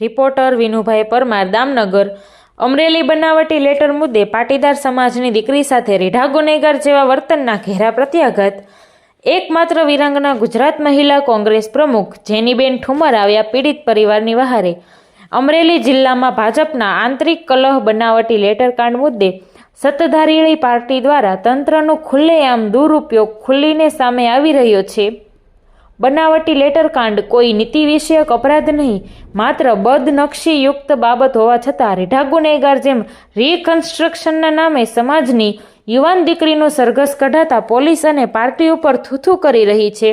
Reporter Vinubhai Parmar, Damnagar. Amreli બનાવટી letter મુદ્દે પાટીદાર સમાજની દીકરી સાથે રીઢા ગુનેગાર જેવા વર્તનના ઘેરા પ્રત્યાઘાત. એકમાત્ર વિરંગના ગુજરાત મહિલા કોંગ્રેસ પ્રમુખ જેનીબેન ઠુમર આવ્યા પીડિત પરિવારની વહારે. અમરેલી જિલ્લામાં ભાજપના આંતરિક કલહ બનાવટી લેટરકાંડ મુદ્દે સત્તાધારી પાર્ટી દ્વારા તંત્રનો ખુલ્લેઆમ દુરુપયોગ ખુલ્લીને સામે આવી રહ્યો છે. બનાવટી લેટરકાંડ કોઈ નીતિ વિષયક અપરાધ નહીં, માત્ર બદનક્ષીયુક્ત બાબત હોવા છતાં રીઢા ગુનેગાર જેમ રિકન્સ્ટ્રક્શનના નામે સમાજની યુવાન દીકરીનો સરઘસ કઢાતા પોલીસ અને પાર્ટી ઉપર થૂથું કરી રહી છે.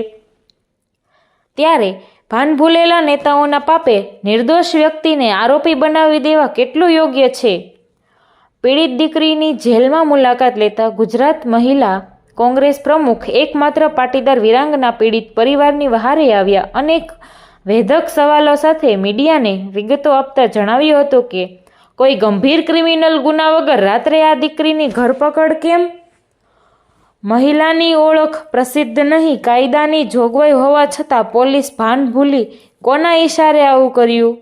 ત્યારે ભાન ભૂલેલા નેતાઓના પાપે નિર્દોષ વ્યક્તિને આરોપી બનાવી દેવા કેટલું યોગ્ય છે? પીડિત દીકરીની જેલમાં મુલાકાત લેતા ગુજરાત મહિલા કોંગ્રેસ પ્રમુખ એકમાત્ર પાટીદાર વિરાંગના પીડિત પરિવારની વહારે આવ્યા. અનેક વેધક સવાલો સાથે મીડિયાને વિગતો આપતા જણાવ્યું હતું કે, કોઈ ગંભીર ક્રિમિનલ ગુના વગર રાત્રે આ દીકરીની ધરપકડ કેમ? મહિલાની ઓળખ પ્રસિદ્ધ નહીં, કાયદાની જોગવાઈ હોવા છતાં પોલીસ ભાન ભૂલી કોના ઈશારે આવું કર્યું?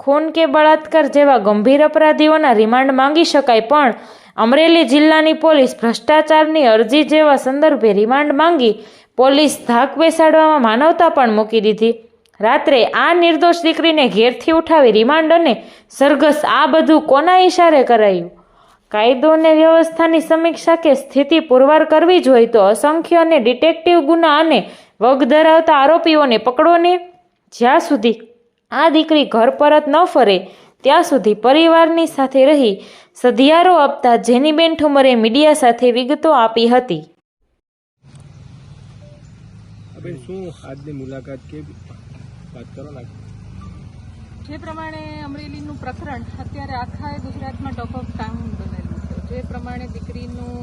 ખૂન કે બળાત્કાર જેવા ગંભીર અપરાધીઓના રિમાન્ડ માંગી શકાય, પણ અમરેલી જિલ્લાની પોલીસ ભ્રષ્ટાચારની અરજી જેવા સંદર્ભે રિમાન્ડ માંગી પોલીસ ધાક બેસાડવામાં માનવતા પણ મૂકી દીધી. રાત્રે આ નિર્દોષ દીકરીને ઘેરથી ઉઠાવી રિમાન્ડ અને સરઘસ આ બધું કોના ઇશારે કરાયું? કાયદો અને વ્યવસ્થાની સમીક્ષા કે સ્થિતિ પુરવાર કરવી જોઈએ તો અસંખ્ય અને ડિટેક્ટિવ ગુના અને વગ ધરાવતા આરોપીઓને પકડો ને જ્યાં સુધી આ દીકરી ઘર પરત ન ફરે ત્યાં સુધી પરિવારની સાથે રહી સધિયારો આપતા જેનીબેન ઠુમરે મીડિયા સાથે વિગતો આપી હતી. બેન શું આજની મુલાકાત કે વાત કરો ને જે પ્રમાણે અમરેલીનું પ્રકરણ અત્યારે આખા ગુજરાતમાં ટોપ ઓફ ટાઉન બનેલું છે. જે પ્રમાણે દીકરીનું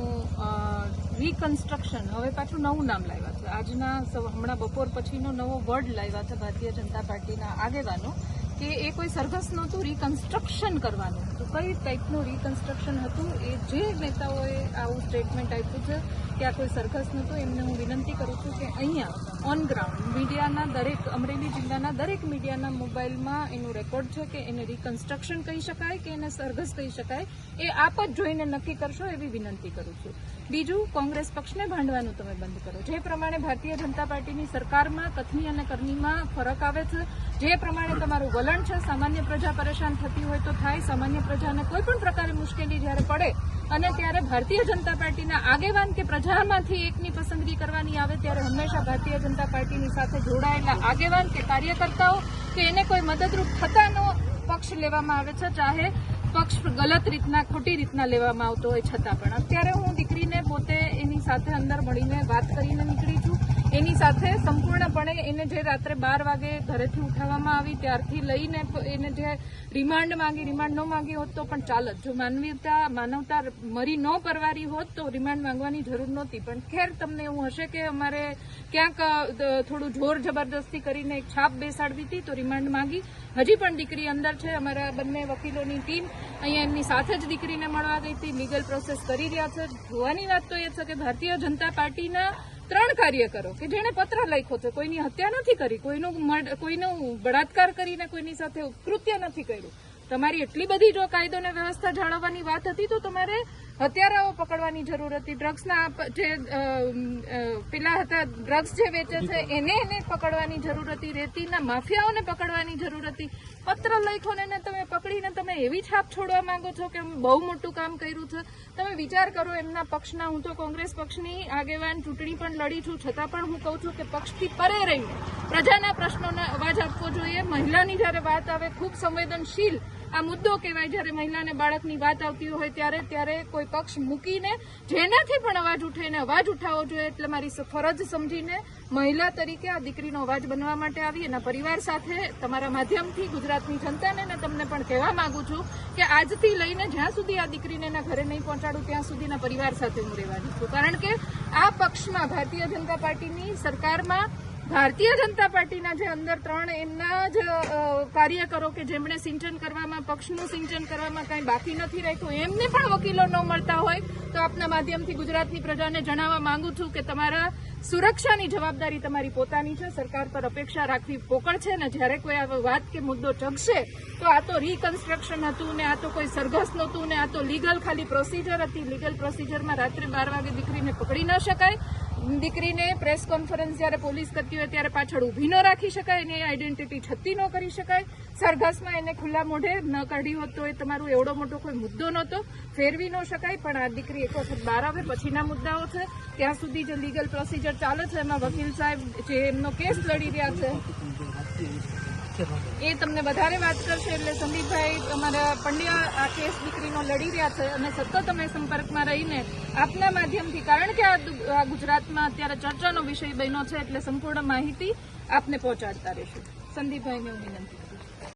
રિકન્સ્ટ્રક્શન હવે પાછું નવું નામ લાવ્યા છે. આજના હમણાં બપોર પછીનો નવો વર્ડ લાવ્યા છે ભારતીય જનતા પાર્ટીના આગેવાનો. કે એ કોઈ સરઘસ નહોતું રિકન્સ્ટ્રક્શન કરવાનું. તો કઈ ટાઈપનું રિકન્સ્ટ્રક્શન હતું? એ જે નેતાઓએ આવું સ્ટેટમેન્ટ આપ્યું છે કે આ કોઈ સરઘસ નહોતું, એમને હું વિનંતી કરું છું કે અહીંયા ઓન ગ્રાઉન્ડ મીડિયાના દરેક, અમરેલી જિલ્લાના દરેક મીડિયાના મોબાઈલમાં એનું રેકોર્ડ છે કે એને રિકન્સ્ટ્રક્શન કહી શકાય કે એને સરઘસ કહી શકાય. એ આપ જ જોઈને નક્કી કરશો એવી વિનંતી કરું છું. બીજું, કોંગ્રેસ પક્ષને ભાંડવાનું તમે બંધ કરો. જે પ્રમાણે ભારતીય જનતા પાર્ટીની સરકારમાં કથની અને કરનીમાં ફરક આવે છે, જે પ્રમાણે તમારું વલણ છે, સામાન્ય પ્રજા પરેશાન થતી હોય તો થાય, સામાન્ય પ્રજાને કોઈ પણ પ્રકારે મુશ્કેલી જ્યારે પડે, અને ત્યારે ભારતીય જનતા પાર્ટીના આગેવાન કે પ્રજામાંથી એકની પસંદગી કરવાની આવે, ત્યારે હંમેશા ભારતીય જનતા પાર્ટીની સાથે જોડાયેલા આગેવાન કે કાર્યકર્તાઓ કે એને કોઈ મદદરૂપ થતાનો પક્ષ લેવામાં આવે છે, ચાહે પક્ષ ગલત રીતના, ખોટી રીતના લેવામાં આવતો હોય છતાં પણ. અત્યારે હું દીકરીને પોતે એની સાથે અંદર મળીને વાત કરીને નીકળી છું. એની સાથે સંપૂર્ણપણે એને જે રાત્રે બાર વાગે ઘરેથી ઉઠાવવામાં આવી, ત્યારથી લઈને એને જે રિમાન્ડ માંગી, રિમાન્ડ ન માંગી હોત તો પણ ચાલત. જો માનવીયતા, માનવતા મરી ન પરવારી હોત તો રિમાન્ડ માંગવાની જરૂર નહોતી. પણ ખેર તમને એવું હશે કે અમારે ક્યાંક થોડું જોર જબરદસ્તી કરીને એક છાપ બેસાડવી હતી તો રિમાન્ડ માંગી. હજી પણ દીકરી અંદર છે, અમારા બંને વકીલોની ટીમ અહીંયા એમની સાથે જ દીકરીને મળવા ગઈ હતી. લીગલ પ્રોસેસ કરી રહ્યા છે. જોવાની વાત તો એ છે કે ભારતીય જનતા પાર્ટીના ત્રણ કાર્યકરો કે જેણે પત્ર લખ્યો છે. કોઈની હત્યા નથી કરી, કોઈનું કોઈનો બળાત્કાર કરીને કોઈની સાથે કૃત્ય નથી કર્યું. તમારી એટલી બધી જો કાયદો અને વ્યવસ્થા જાળવવાની વાત હતી, તો તમારે હત્યારાઓ પકડવાની જરૂર હતી. ડ્રગ્સના જે પેલા હતા, ડ્રગ્સ જે વેચે છે, એને એને પકડવાની જરૂર હતી. રેતીના માફિયાઓને પકડવાની જરૂર હતી. પત્ર લખ્યો ને તમે પકડીને તમે એવી છાપ છોડવા માંગો છો કે બહુ મોટું કામ કર્યું છે? તમે વિચાર કરો એમના પક્ષના, હું તો કોંગ્રેસ પક્ષની આગેવાન, ચૂંટણી પણ લડી છું. છતાં પણ હું કહું છું કે પક્ષથી પરે રહીને પ્રજાના પ્રશ્નોને અવાજ આપવો જોઈએ. મહિલાની જ્યારે વાત આવે, ખૂબ સંવેદનશીલ આ મુદ્દો કહેવાય જ્યારે મહિલાને બાળકની વાત આવતી હોય ત્યારે ત્યારે કોઈ પક્ષ મૂકીને જેનાથી પણ અવાજ ઉઠે એને અવાજ ઉઠાવવો જોઈએ એટલે મારી ફરજ સમજીને મહિલા તરીકે આ દીકરીનો અવાજ બનવા માટે આવી, એના પરિવાર સાથે, તમારા માધ્યમથી, ગુજરાતની જનતાને ને તમને પણ કહેવા માંગુ છું કે આજથી લઈને જ્યાં સુધી આ દીકરીને એના ઘરે નહીં પહોંચાડું, ત્યાં સુધીના પરિવાર સાથે હું રહેવાની છું. કારણ કે આ પક્ષમાં ભારતીય જનતા પાર્ટીની સરકારમાં ભારતીય જનતા પાર્ટીના જે અંદર ત્રણ એમના જ કાર્યકરો કે જેમણે સિંચન કરવામાં, પક્ષનું સિંચન કરવામાં કાંઈ બાકી નથી રાખ્યું, એમને પણ વકીલો ન મળતા હોય, તો આપના માધ્યમથી ગુજરાતની પ્રજાને જણાવવા માંગુ છું કે તમારા સુરક્ષાની જવાબદારી તમારી પોતાની છે, સરકાર પર અપેક્ષા રાખવી પોકળ છે ને જ્યારે કોઈ આ વાત કે મુદ્દો ચગશે તો આ તો રિકન્સ્ટ્રક્શન હતું ને આ તો કોઈ સરઘસ નહોતું ને આ તો લીગલ ખાલી પ્રોસિજર હતી લીગલ પ્રોસિજરમાં રાત્રે બાર વાગે દીકરીને પકડી ન શકાય દીકરીને પ્રેસ કોન્ફરન્સ જ્યારે પોલીસ કરતી હોય ત્યારે પાછળ ઊભી ન રાખી શકાય, એની આઈડેન્ટિટી છતી ન કરી શકાય. સરઘસમાં એને ખુલ્લા મોઢે ન કાઢી હોત તો એ તમારો એવડો મોટો કોઈ મુદ્દો નહોતો, ફેરવી ન શકાય. પણ આ દીકરી એક વખત બહાર આવે, પછીના મુદ્દાઓ છે. ત્યાં સુધી જે લીગલ પ્રોસિજર ચાલે છે, એમાં વકીલ સાહેબ જે એમનો કેસ લડી રહ્યા છે. એ તમને વધારે વાત કરશે એટલે સંદીપભાઈ, તમારા પંડ્યા આ કેસ દીકરીનો લડી રહ્યા છે અને સતત અમે સંપર્કમાં રહીને આપના માધ્યમથી, કારણ કે આ ગુજરાતમાં અત્યારે ચર્ચાનો વિષય બન્યો છે એટલે સંપૂર્ણ માહિતી આપને પહોંચાડતા રહેશું. સંદીપભાઈને હું વિનંતી